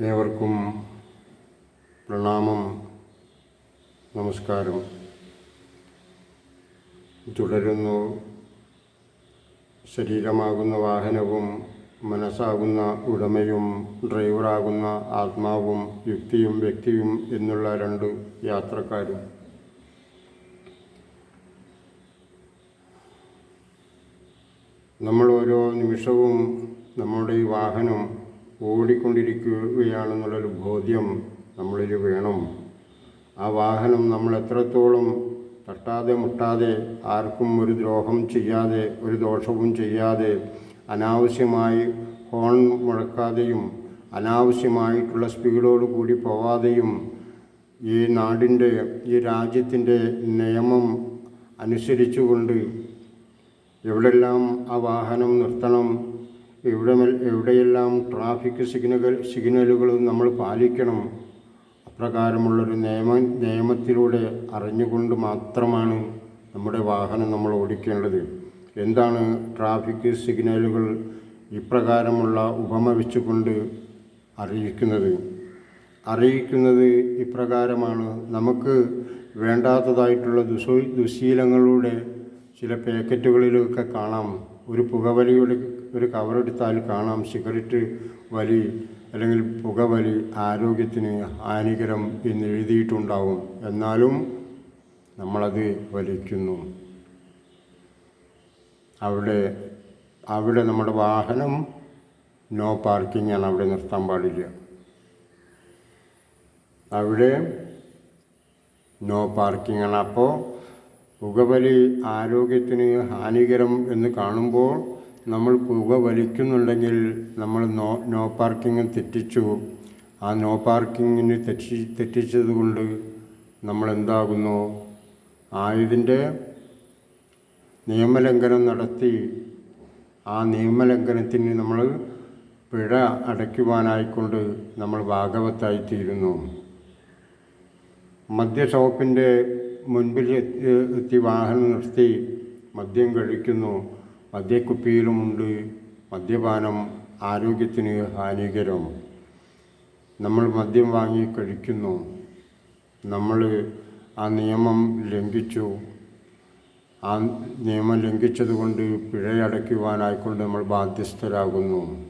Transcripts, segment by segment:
ഏവർക്കും പ്രണാമം നമസ്കാരം. തുടരുന്നു. ശരീരമാകുന്ന വാഹനവും മനസ്സാകുന്ന ഉടമയും ഡ്രൈവറാകുന്ന ആത്മാവും യുക്തിയും വ്യക്തിയും എന്നുള്ള രണ്ട് യാത്രക്കാരും. നമ്മൾ ഓരോ നിമിഷവും നമ്മുടെ ഈ വാഹനം ഓടിക്കൊണ്ടിരിക്കുകയാണെന്നുള്ളൊരു ബോധ്യം നമ്മളിൽ വേണം. ആ വാഹനം നമ്മൾ എത്രത്തോളം തട്ടാതെ മുട്ടാതെ ആർക്കും ഒരു ദ്രോഹം ചെയ്യാതെ ഒരു ദോഷവും ചെയ്യാതെ അനാവശ്യമായി ഹോൺ മുഴക്കാതെയും അനാവശ്യമായിട്ടുള്ള സ്പീഡോട് കൂടി പോവാതെയും ഈ നാടിന്റെ ഈ രാജ്യത്തിന്റെ നിയമം അനുസരിച്ചുകൊണ്ട് എവിടെല്ലാം ആ വാഹനം നിർത്തണം എവിടെ എവിടെയെല്ലാം ട്രാഫിക് സിഗ്നലുകൾ സിഗ്നലുകൾ നമ്മൾ പാലിക്കണം. അപ്രകാരമുള്ളൊരു നിയമ നിയമത്തിലൂടെ അറിഞ്ഞുകൊണ്ട് മാത്രമാണ് നമ്മുടെ വാഹനം നമ്മൾ ഓടിക്കേണ്ടത്. എന്താണ് ട്രാഫിക് സിഗ്നലുകൾ ഇപ്രകാരമുള്ള ഉപമ വെച്ചുകൊണ്ട് അറിയിക്കുന്നത്? അറിയിക്കുന്നത് ഇപ്രകാരമാണ്. നമുക്ക് വേണ്ടാത്തതായിട്ടുള്ള ദുശൂ ദുശീലങ്ങളുടെ ചില പാക്കറ്റുകളിലൊക്കെ കാണാം. ഒരു പുകവലിയുടെ ഒരു കവറെടുത്താൽ കാണാം. സിഗരറ്റ് വലി അല്ലെങ്കിൽ പുകവലി ആരോഗ്യത്തിന് ഹാനികരം എന്ന് എഴുതിയിട്ടുണ്ടാവും. എന്നാലും നമ്മളത് വലിക്കുന്നു. അവിടെ അവിടെ നമ്മുടെ വാഹനം നോ പാർക്കിംഗ് ആണ് അവിടെ നിർത്താൻ പാടില്ല. അവിടെ നോ പാർക്കിംഗ് ആണ് അപ്പോൾ പുകവലി ആരോഗ്യത്തിന് ഹാനികരം എന്ന് കാണുമ്പോൾ നമ്മൾ പുക വലിക്കുന്നുണ്ടെങ്കിൽ നമ്മൾ നോ നോ പാർക്കിംഗ് തെറ്റിച്ചു. ആ നോ പാർക്കിങ്ങിന് തെറ്റി തെറ്റിച്ചത് കൊണ്ട് നമ്മൾ എന്താകുന്നു ആയതിന്റെ നിയമലംഘനം നടത്തി ആ നിയമലംഘനത്തിന് നമ്മൾ പിഴ അടയ്ക്കുവാനായിക്കൊണ്ട് നമ്മൾ ഭാഗവത്തായിത്തീരുന്നു മദ്യ ഷോപ്പിന്റെ മുൻപിൽ എത്തി വാഹനം നിർത്തി മദ്യം കഴിക്കുന്നു മദ്യക്കുപ്പിയിലുമുണ്ട് മദ്യപാനം ആരോഗ്യത്തിന് ഹാനികരം. നമ്മൾ മദ്യം വാങ്ങി കഴിക്കുന്നു. നമ്മൾ ആ നിയമം ലംഘിച്ചു. ആ നിയമം ലംഘിച്ചതുകൊണ്ട് പിഴയടയ്ക്കുവാനായിക്കൊണ്ട് നമ്മൾ ബാധ്യസ്ഥരാകുന്നു.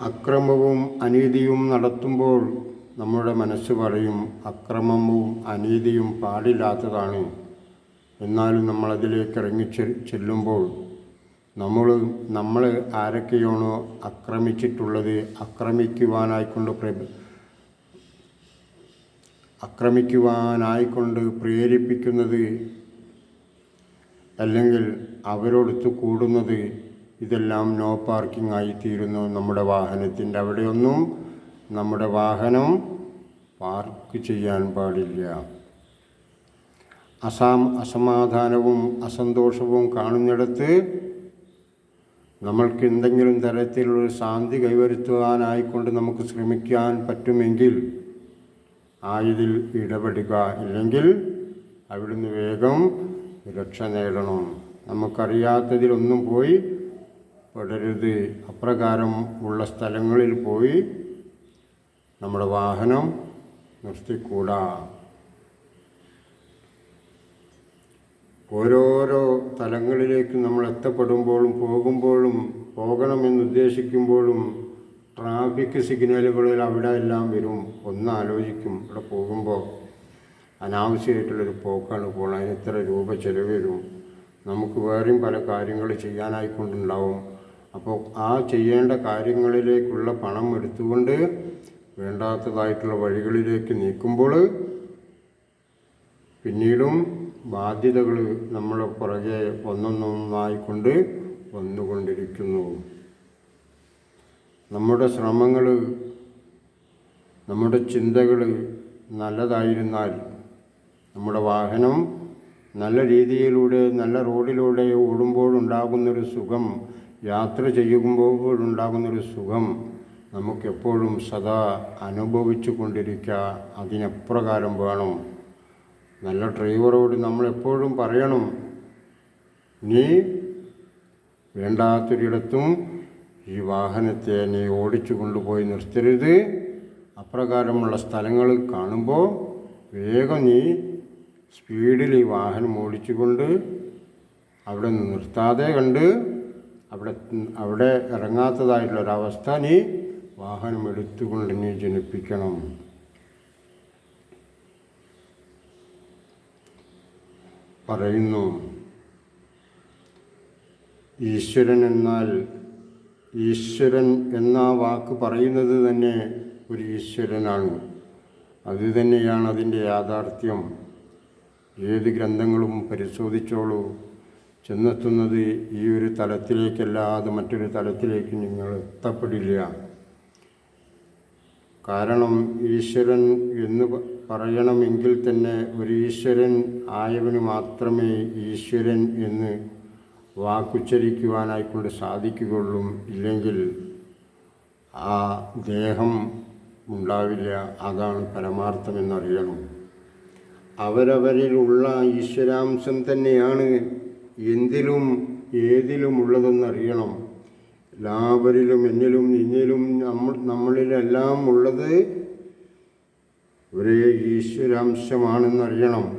അക്രമവും അനീതിയും നടത്തുമ്പോൾ നമ്മുടെ മനസ്സ് പറയും അക്രമവും അനീതിയും പാടില്ലാത്തതാണ്. എന്നാലും നമ്മളതിലേക്ക് ഇറങ്ങി ചെല്ലുമ്പോൾ നമ്മൾ നമ്മൾ ആരൊക്കെയാണോ ആക്രമിച്ചിട്ടുള്ളത് ആക്രമിക്കുവാനായിക്കൊണ്ട് പ്ര ആക്രമിക്കുവാനായിക്കൊണ്ട് പ്രേരിപ്പിക്കുന്നത് അല്ലെങ്കിൽ അവരോടൊത്ത് കൂടുന്നത് ഇതെല്ലാം നോ പാർക്കിംഗ് ആയിത്തീരുന്നു നമ്മുടെ വാഹനത്തിന്റെ അവിടെയൊന്നും. നമ്മുടെ വാഹനം പാർക്ക് ചെയ്യാൻ പാടില്ല. അസാം അസമാധാനവും അസന്തോഷവും കാണുന്നിടത്ത് നമ്മൾക്ക് എന്തെങ്കിലും തരത്തിലുള്ള ശാന്തി കൈവരുത്തുവാനായിക്കൊണ്ട് നമുക്ക് ശ്രമിക്കാൻ പറ്റുമെങ്കിൽ ആയതിൽ ഇടപെടുക. ഇല്ലെങ്കിൽ അവിടുന്ന് വേഗം രക്ഷ നേടണം. നമുക്കറിയാത്തതിലൊന്നും പോയി പെടരുത്. അപ്രകാരം ഉള്ള സ്ഥലങ്ങളിൽ പോയി നമ്മുടെ വാഹനം നിർത്തിക്കൂടാ. ഓരോരോ തലങ്ങളിലേക്ക് നമ്മൾ എത്തപ്പെടുമ്പോഴും പോകുമ്പോഴും പോകണമെന്ന് ഉദ്ദേശിക്കുമ്പോഴും ട്രാഫിക് സിഗ്നലുകളിൽ അവിടെ എല്ലാം വരും. ഒന്ന് ആലോചിക്കും ഇവിടെ പോകുമ്പോൾ അനാവശ്യമായിട്ടുള്ളൊരു പോക്കാണ് പോകണം അതിന് ഇത്ര രൂപ ചിലവ് വരും? നമുക്ക് വേറെയും പല കാര്യങ്ങൾ ചെയ്യാനായിക്കൊണ്ടുണ്ടാവും. അപ്പോൾ ആ ചെയ്യേണ്ട കാര്യങ്ങളിലേക്കുള്ള പണം എടുത്തുകൊണ്ട് വേണ്ടാത്തതായിട്ടുള്ള വഴികളിലേക്ക് നീക്കുമ്പോൾ പിന്നീടും ബാധ്യതകൾ നമ്മളെ പുറകെ ഒന്നൊന്നൊന്നായിക്കൊണ്ട് വന്നുകൊണ്ടിരിക്കുന്നു. നമ്മുടെ ശ്രമങ്ങൾ നമ്മുടെ ചിന്തകൾ നല്ലതായിരുന്നാൽ നമ്മുടെ വാഹനം നല്ല രീതിയിലൂടെ നല്ല റോഡിലൂടെ ഓടുമ്പോഴുണ്ടാകുന്നൊരു സുഖം യാത്ര ചെയ്യുമ്പോഴുണ്ടാകുന്നൊരു സുഖം നമുക്കെപ്പോഴും സദാ അനുഭവിച്ചു കൊണ്ടിരിക്കുക അതിനെപ്രകാരം വേണം. നല്ല ഡ്രൈവറോട് നമ്മളെപ്പോഴും പറയണം. നീ വേണ്ടാത്തൊരിടത്തും ഈ വാഹനത്തെ നീ ഓടിച്ചു കൊണ്ടുപോയി നിർത്തരുത്. അപ്രകാരമുള്ള സ്ഥലങ്ങൾ കാണുമ്പോൾ വേഗം നീ സ്പീഡിൽ ഈ വാഹനം ഓടിച്ചുകൊണ്ട് അവിടെ നിർത്താതെ കണ്ട് അവിടെ അവിടെ ഇറങ്ങാത്തതായിട്ടുള്ളൊരവസ്ഥ നീ വാഹനം എടുത്തുകൊണ്ട് നീ ജനിപ്പിക്കണം. പറയുന്നു ഈശ്വരൻ എന്നാൽ ഈശ്വരൻ എന്ന വാക്ക് പറയുന്നത് തന്നെ ഒരു ഈശ്വരനാണ്. അതുതന്നെയാണ് അതിന്റെ യാഥാർത്ഥ്യം. ഏത് ഗ്രന്ഥങ്ങളും പരിശോധിച്ചോളൂ. ചെന്നെത്തുന്നത് ഈ ഒരു തലത്തിലേക്കല്ലാതെ മറ്റൊരു തലത്തിലേക്ക് നിങ്ങൾ എത്തപ്പെടില്ല കാരണം ഈശ്വരൻ എന്ന് പറയണമെങ്കിൽ തന്നെ ഒരു ഈശ്വരൻ ആയവന് മാത്രമേ ഈശ്വരൻ എന്ന് വാക്കുച്ചരിക്കുവാനായിക്കൊണ്ട് സാധിക്കുകയുള്ളൂ. ഇല്ലെങ്കിൽ ആ ദേഹം ഉണ്ടാവില്ല. അതാണ് പരമാർത്ഥമെന്നറിയണം. അവരവരിലുള്ള ഈശ്വരാംശം തന്നെയാണ് എന്തിലും ഏതിലും ഉള്ളതെന്നറിയണം. എല്ലാവരിലും എന്നിലും നിന്നിലും നമ്മൾ നമ്മളിലെല്ലാം ഉള്ളത് ഒരേ ഈശ്വരാംശമാണെന്നറിയണം.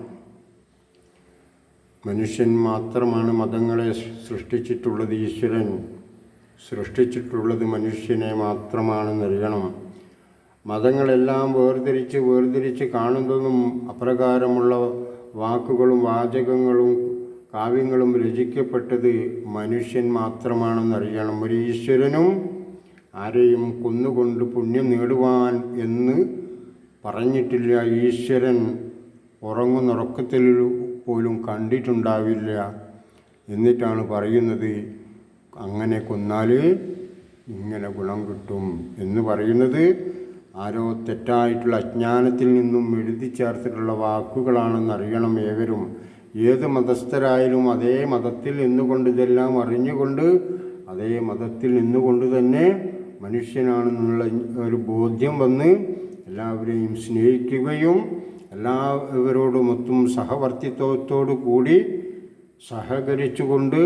മനുഷ്യൻ മാത്രമാണ് മതങ്ങളെ സൃഷ്ടിച്ചിട്ടുള്ളത് ഈശ്വരൻ. സൃഷ്ടിച്ചിട്ടുള്ളത് മനുഷ്യനെ മാത്രമാണെന്നറിയണം. മതങ്ങളെല്ലാം വേർതിരിച്ച് വേർതിരിച്ച് കാണുന്നതും അപ്രകാരമുള്ള വാക്കുകളും വാചകങ്ങളും കാവ്യങ്ങളും രചിക്കപ്പെട്ടത് മനുഷ്യൻ മാത്രമാണെന്നറിയണം ഒരു ഈശ്വരനും ആരെയും കൊന്നുകൊണ്ട് പുണ്യം നേടുവാൻ എന്ന് പറഞ്ഞിട്ടില്ല. ഈശ്വരൻ ഉറങ്ങുന്നുറക്കത്തിൽ പോലും കണ്ടിട്ടുണ്ടാവില്ല എന്നിട്ടാണ് പറയുന്നത്. അങ്ങനെ കൊന്നാൽ ഇങ്ങനെ ഗുണം കിട്ടും എന്ന് പറയുന്നത്. ആരോ തെറ്റായിട്ടുള്ള അജ്ഞാനത്തിൽ നിന്നും എഴുതി ചേർത്തിട്ടുള്ള വാക്കുകളാണെന്നറിയണം ഏവരും. ഏത് മതസ്ഥരായാലും അതേ മതത്തിൽ നിന്നുകൊണ്ട് ഇതെല്ലാം അറിഞ്ഞുകൊണ്ട് അതേ മതത്തിൽ നിന്നുകൊണ്ട് തന്നെ മനുഷ്യനാണെന്നുള്ള ഒരു ബോധ്യം വന്ന് എല്ലാവരെയും സ്നേഹിക്കുകയും എല്ലാവരോടുമൊത്തും സഹവർത്തിത്വത്തോടു കൂടി സഹകരിച്ചുകൊണ്ട്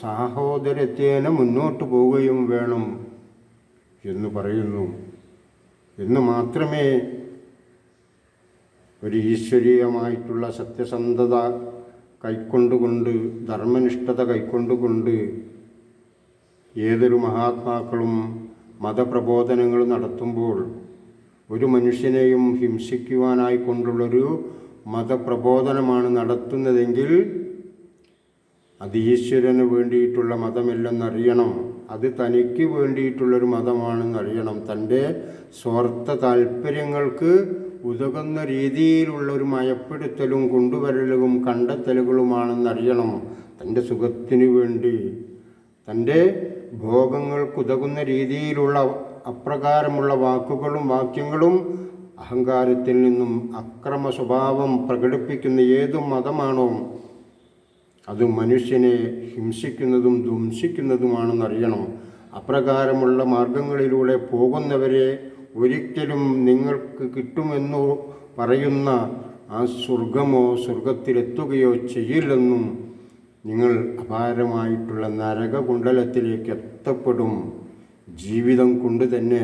സഹോദരത്തേന മുന്നോട്ട് പോവുകയും വേണം എന്ന് പറയുന്നു. എന്ന് മാത്രമേ ഒരു ഈശ്വരീയമായിട്ടുള്ള സത്യസന്ധത കൈക്കൊണ്ടുകൊണ്ട് ധർമ്മനിഷ്ഠത കൈക്കൊണ്ടുകൊണ്ട് ഏതൊരു മഹാത്മാക്കളും മതപ്രബോധനങ്ങൾ നടത്തുമ്പോൾ ഒരു മനുഷ്യനെയും ഹിംസിക്കുവാനായി കൊണ്ടുള്ളൊരു മതപ്രബോധനമാണ് നടത്തുന്നതെങ്കിൽ അത് ഈശ്വരന് വേണ്ടിയിട്ടുള്ള മതമല്ലെന്നറിയണം. അത് തനിക്ക് വേണ്ടിയിട്ടുള്ളൊരു മതമാണെന്നറിയണം. തന്റെ സ്വാർത്ഥ താല്പര്യങ്ങൾക്ക് ഉതകുന്ന രീതിയിലുള്ള ഒരു മയപ്പെടുത്തലും കൊണ്ടുവരലും കണ്ടെത്തലുകളുമാണെന്നറിയണം. തന്റെ സുഖത്തിനു വേണ്ടി. തന്റെ ഭോഗങ്ങൾക്കുതകുന്ന രീതിയിലുള്ള അപ്രകാരമുള്ള വാക്കുകളും വാക്യങ്ങളും അഹങ്കാരത്തിൽ നിന്നും അക്രമ സ്വഭാവം പ്രകടിപ്പിക്കുന്ന ഏതു മതമാണോ അത് മനുഷ്യനെ ഹിംസിക്കുന്നതും ധ്വംസിക്കുന്നതുമാണെന്നറിയണം. അപ്രകാരമുള്ള മാർഗങ്ങളിലൂടെ പോകുന്നവരെ ഒരിക്കലും നിങ്ങൾക്ക് കിട്ടുമെന്നു പറയുന്ന ആ സ്വർഗമോ സ്വർഗത്തിലെത്തുകയോ ചെയ്യില്ലെന്നും നിങ്ങൾ അപാരമായിട്ടുള്ള നരകകുണ്ടലത്തിലേക്ക് എത്തപ്പെടും ജീവിതം കൊണ്ട് തന്നെ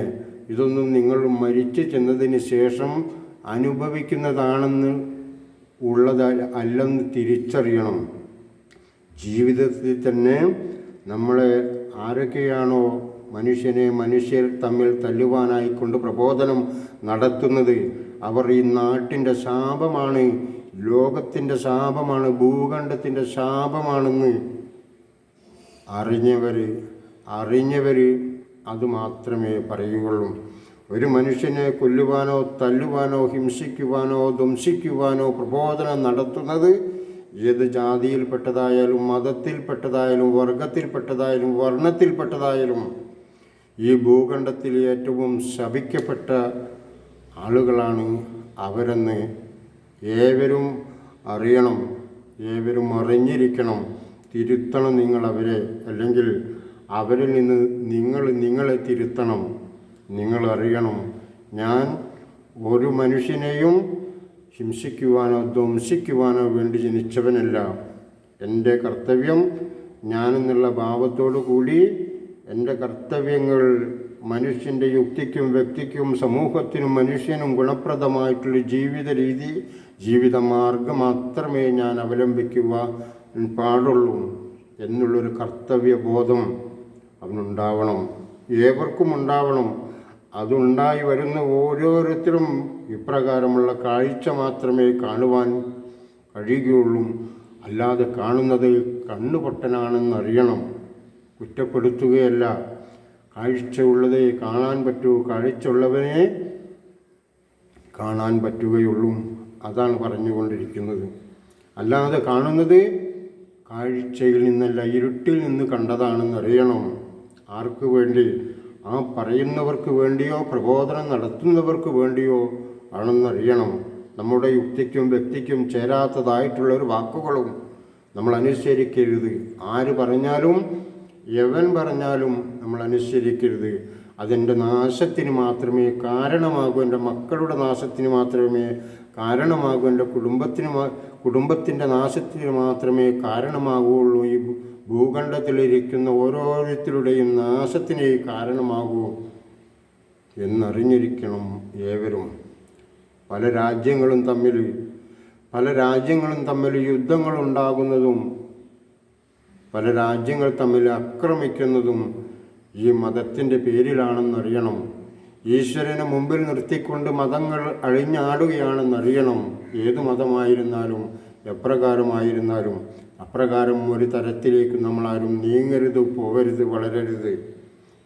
ഇതൊന്നും നിങ്ങൾ മരിച്ചു ചെന്നതിന് ശേഷം അനുഭവിക്കുന്നതാണെന്ന് ഉള്ളത് അല്ലെന്ന് തിരിച്ചറിയണം. ജീവിതത്തിൽ തന്നെ നമ്മളെ ആരൊക്കെയാണോ മനുഷ്യനെ മനുഷ്യർ തമ്മിൽ തല്ലുവാനായിക്കൊണ്ട് പ്രബോധനം നടത്തുന്നത് അവർ ഈ നാട്ടിന്റെ ശാപമാണ് ലോകത്തിന്റെ ശാപമാണ് ഭൂഖണ്ഡത്തിന്റെ ശാപമാണെന്ന് അറിഞ്ഞവർ അറിഞ്ഞവർ അത് മാത്രമേ പറയുകയുള്ളൂ. ഒരു മനുഷ്യനെ കൊല്ലുവാനോ തല്ലുവാനോ ഹിംസിക്കുവാനോ ധ്വംസിക്കുവാനോ പ്രബോധനം നടത്തുന്നത് ഏത് ജാതിയിൽപ്പെട്ടതായാലും മതത്തിൽപ്പെട്ടതായാലും വർഗത്തിൽപ്പെട്ടതായാലും വർണത്തിൽപ്പെട്ടതായാലും ഈ ഭൂഖണ്ഡത്തിൽ ഏറ്റവും ശപിക്കപ്പെട്ട ആളുകളാണ് അവരെന്ന് ഏവരും അറിയണം ഏവരും അറിഞ്ഞിരിക്കണം. തിരുത്തണം നിങ്ങൾ അവരെ അല്ലെങ്കിൽ അവരിൽ നിന്ന് നിങ്ങൾ നിങ്ങളെ തിരുത്തണം. നിങ്ങൾ അറിയണം. ഞാൻ ഒരു മനുഷ്യനെയും ഹിംസിക്കുവാനോ ധ്വംസിക്കുവാനോ വേണ്ടി ജനിച്ചവനല്ല. എന്റെ കർത്തവ്യം ഞാനെന്നുള്ള ഭാവത്തോടു കൂടി എന്റെ കർത്തവ്യങ്ങൾ മനുഷ്യന്റെ യുക്തിക്കും വ്യക്തിക്കും സമൂഹത്തിനും മനുഷ്യനും ഗുണപ്രദമായിട്ടുള്ള ജീവിത രീതി ജീവിത മാർഗം മാത്രമേ ഞാൻ അവലംബിക്കുവാൻ പാടുള്ളൂ എന്നുള്ളൊരു കർത്തവ്യബോധം അവനുണ്ടാവണം ഏവർക്കും ഉണ്ടാവണം. അതുണ്ടായി വരുന്ന ഓരോരുത്തരും ഇപ്രകാരമുള്ള കാഴ്ച മാത്രമേ കാണുവാൻ കഴിയുകയുള്ളൂ. അല്ലാതെ കാണുന്നത് കണ്ണുപൊട്ടനാണെന്നറിയണം. കുറ്റപ്പെടുത്തുകയല്ല. കാഴ്ചയുള്ളതേ കാണാൻ പറ്റൂ. കാഴ്ചയുള്ളവനെ കാണാൻ പറ്റുകയുള്ളൂ. അതാണ് പറഞ്ഞുകൊണ്ടിരിക്കുന്നത്. അല്ലാതെ കാണുന്നത് കാഴ്ചയിൽ നിന്നല്ല ഇരുട്ടിൽ നിന്ന് കണ്ടതാണെന്നറിയണം. ആർക്ക് വേണ്ടി? ആ പറയുന്നവർക്ക് വേണ്ടിയോ പ്രബോധനം നടത്തുന്നവർക്ക് വേണ്ടിയോ ആണെന്നറിയണം. നമ്മുടെ യുക്തിക്കും വ്യക്തിക്കും ചേരാത്തതായിട്ടുള്ളൊരു വാക്കുകളും നമ്മൾ അനുസരിക്കരുത്. ആര് പറഞ്ഞാലും എവൻ പറഞ്ഞാലും നമ്മൾ അനുസരിക്കരുത്. അതെന്റെ നാശത്തിന് മാത്രമേ കാരണമാകൂ. എന്റെ മക്കളുടെ നാശത്തിന് മാത്രമേ കാരണമാകൂ. എന്റെ കുടുംബത്തിന് കുടുംബത്തിന്റെ നാശത്തിന് മാത്രമേ കാരണമാകുകയുള്ളൂ ഈ ഭൂഖണ്ഡത്തിലിരിക്കുന്ന ഓരോരുത്തരുടെയും നാശത്തിനേ കാരണമാകൂ എന്നറിഞ്ഞിരിക്കണം ഏവരും. പല രാജ്യങ്ങളും തമ്മിൽ പല രാജ്യങ്ങളും തമ്മിൽ യുദ്ധങ്ങളുണ്ടാകുന്നതും പല രാജ്യങ്ങൾ തമ്മിൽ ആക്രമിക്കുന്നതും ഈ മതത്തിന്റെ പേരിലാണെന്നറിയണം. ഈശ്വരനെ മുമ്പിൽ നിർത്തിക്കൊണ്ട് മതങ്ങൾ അഴിഞ്ഞാടുകയാണെന്നറിയണം. ഏത് മതമായിരുന്നാലും എപ്രകാരമായിരുന്നാലും അപ്രകാരം ഒരു തരത്തിലേക്ക് നമ്മളാരും നീങ്ങരുത് പോകരുത് വളരരുത്.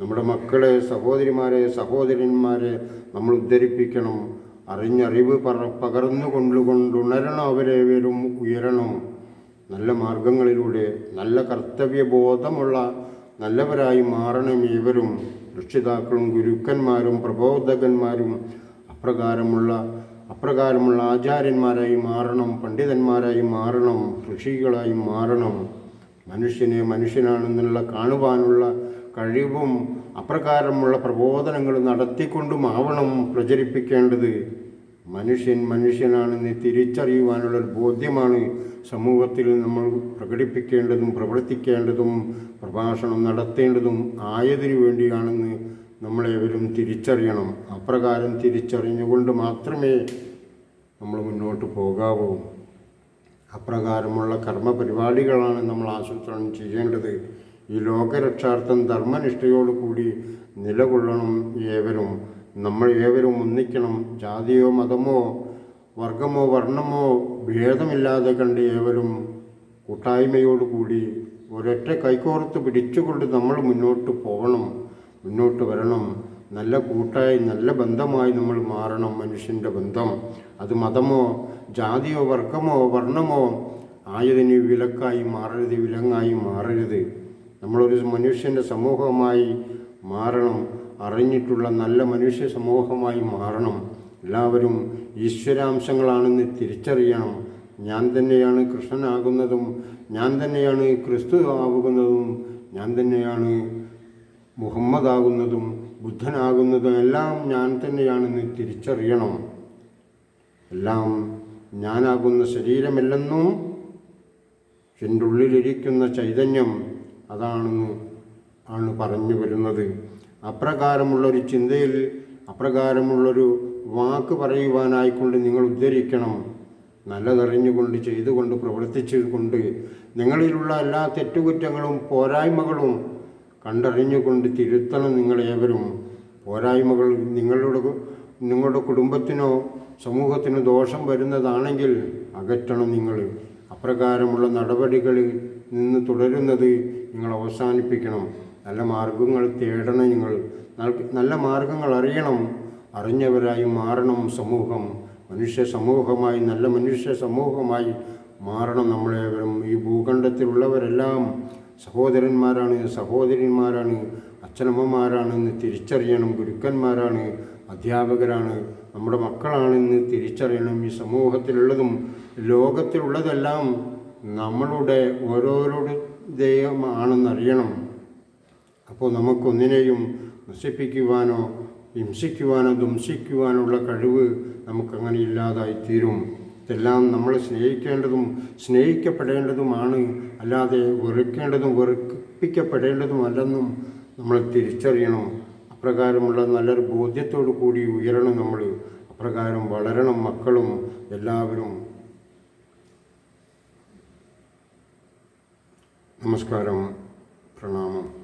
നമ്മുടെ മക്കളെ സഹോദരിമാരെ സഹോദരന്മാരെ നമ്മൾ ഉദ്ധരിപ്പിക്കണം. അറിഞ്ഞറിവ് പറ പകർന്നു കൊണ്ടുകൊണ്ടുണരണം അവരെ വരും ഉയരണം. നല്ല മാർഗങ്ങളിലൂടെ നല്ല കർത്തവ്യബോധമുള്ള നല്ലവരായി മാറണം ഇവരും രക്ഷിതാക്കളും ഗുരുക്കന്മാരും പ്രബോധകന്മാരും അപ്രകാരമുള്ള അപ്രകാരമുള്ള ആചാര്യന്മാരായി മാറണം പണ്ഡിതന്മാരായി മാറണം ഋഷികളായി മാറണം. മനുഷ്യനെ മനുഷ്യനാണെന്നുള്ള കാണുവാനുള്ള കഴിവും അപ്രകാരമുള്ള പ്രബോധനങ്ങൾ നടത്തിക്കൊണ്ടുമാവണം പ്രചരിപ്പിക്കേണ്ടത്. മനുഷ്യൻ മനുഷ്യനാണെന്ന് തിരിച്ചറിയുവാനുള്ള ഒരു ബോധ്യമാണ് സമൂഹത്തിൽ നമ്മൾ പ്രകടിപ്പിക്കേണ്ടതും പ്രവർത്തിക്കേണ്ടതും പ്രഭാഷണം നടത്തേണ്ടതും ആയതിനു വേണ്ടിയാണെന്ന് നമ്മളേവരും തിരിച്ചറിയണം. അപ്രകാരം തിരിച്ചറിഞ്ഞുകൊണ്ട് മാത്രമേ നമ്മൾ മുന്നോട്ട് പോകാവൂ. അപ്രകാരമുള്ള കർമ്മ പരിപാടികളാണ് നമ്മൾ ആസൂത്രണം ചെയ്യേണ്ടത്. ഈ ലോകരക്ഷാർത്ഥം ധർമ്മനിഷ്ഠയോടുകൂടി നിലകൊള്ളണം ഏവരും. നമ്മൾ ഏവരും ഒന്നിക്കണം. ജാതിയോ മതമോ വർഗമോ വർണമോ ഭേദമില്ലാതെ കണ്ട് ഏവരും കൂട്ടായ്മയോടുകൂടി ഒരൊറ്റ കൈകോർത്ത് പിടിച്ചുകൊണ്ട് നമ്മൾ മുന്നോട്ട് പോകണം മുന്നോട്ട് വരണം. നല്ല കൂട്ടായി നല്ല ബന്ധമായി നമ്മൾ മാറണം മനുഷ്യന്റെ ബന്ധം. അത് മതമോ ജാതിയോ വർഗമോ വർണമോ ആയതിന് വിലക്കായി മാറരുത് വിലങ്ങായി മാറരുത്. നമ്മളൊരു മനുഷ്യന്റെ സമൂഹമായി മാറണം. അറിഞ്ഞിട്ടുള്ള നല്ല മനുഷ്യ സമൂഹമായി മാറണം. എല്ലാവരും ഈശ്വരാംശങ്ങളാണെന്ന് തിരിച്ചറിയണം. ഞാൻ തന്നെയാണ് കൃഷ്ണനാകുന്നതും ഞാൻ തന്നെയാണ് ക്രിസ്തു ആകുന്നതും ഞാൻ തന്നെയാണ് മുഹമ്മദാകുന്നതും ബുദ്ധനാകുന്നതും എല്ലാം ഞാൻ തന്നെയാണെന്ന് തിരിച്ചറിയണം. എല്ലാം ഞാനാകുന്ന ശരീരമല്ലെന്നും എന്റെ ഉള്ളിലിരിക്കുന്ന ചൈതന്യം അതാണെന്ന് ആണ് പറഞ്ഞു വരുന്നത്. അപ്രകാരമുള്ളൊരു ചിന്തയിൽ അപ്രകാരമുള്ളൊരു വാക്ക് പറയുവാനായിക്കൊണ്ട് നിങ്ങൾ ഉദ്ധരിക്കണം. നല്ലതറിഞ്ഞുകൊണ്ട് ചെയ്തുകൊണ്ട് പ്രവർത്തിച്ചുകൊണ്ട് നിങ്ങളിലുള്ള എല്ലാ തെറ്റുകുറ്റങ്ങളും പോരായ്മകളും കണ്ടറിഞ്ഞുകൊണ്ട് തിരുത്തണം നിങ്ങളേവരും. പോരായ്മകൾ നിങ്ങളുടെ നിങ്ങളുടെ കുടുംബത്തിനോ സമൂഹത്തിനോ ദോഷം വരുന്നതാണെങ്കിൽ അകറ്റണം നിങ്ങൾ. അപ്രകാരമുള്ള നടപടികളിൽ നിന്ന് തുടരുന്നത് നിങ്ങൾ അവസാനിപ്പിക്കണം. നല്ല മാർഗങ്ങൾ തേടണം നിങ്ങൾ. നല്ല മാർഗങ്ങൾ അറിയണം. അറിഞ്ഞവരായി മാറണം സമൂഹം. മനുഷ്യ സമൂഹമായി നല്ല മനുഷ്യ സമൂഹമായി മാറണം നമ്മളേവരും ഈ ഭൂഖണ്ഡത്തിലുള്ളവരെല്ലാം സഹോദരന്മാരാണ് സഹോദരിമാരാണ് അച്ഛനമ്മമാരാണെന്ന് തിരിച്ചറിയണം. ഗുരുക്കന്മാരാണ് അധ്യാപകരാണ്. നമ്മുടെ മക്കളാണെന്ന് തിരിച്ചറിയണം. ഈ സമൂഹത്തിലുള്ളതും ലോകത്തിലുള്ളതെല്ലാം നമ്മളുടെ ഓരോരുടെയും ആണെന്നറിയണം. അപ്പോൾ നമുക്കൊന്നിനെയും നശിപ്പിക്കുവാനോ ഹിംസിക്കുവാനോ ധംസിക്കുവാനുള്ള കഴിവ് നമുക്കങ്ങനെ ഇല്ലാതായി തീരും ഇതെല്ലാം നമ്മൾ സ്നേഹിക്കേണ്ടതും സ്നേഹിക്കപ്പെടേണ്ടതുമാണ്. അല്ലാതെ വെറുക്കേണ്ടതും വെറുപ്പിക്കപ്പെടേണ്ടതുമല്ലെന്നും നമ്മൾ തിരിച്ചറിയണം. അപ്രകാരമുള്ള നല്ലൊരു ബോധ്യത്തോടു കൂടി ഉയരണം നമ്മൾ. അപ്രകാരം വളരണം മക്കളും എല്ലാവരും. നമസ്കാരം. പ്രണാമം.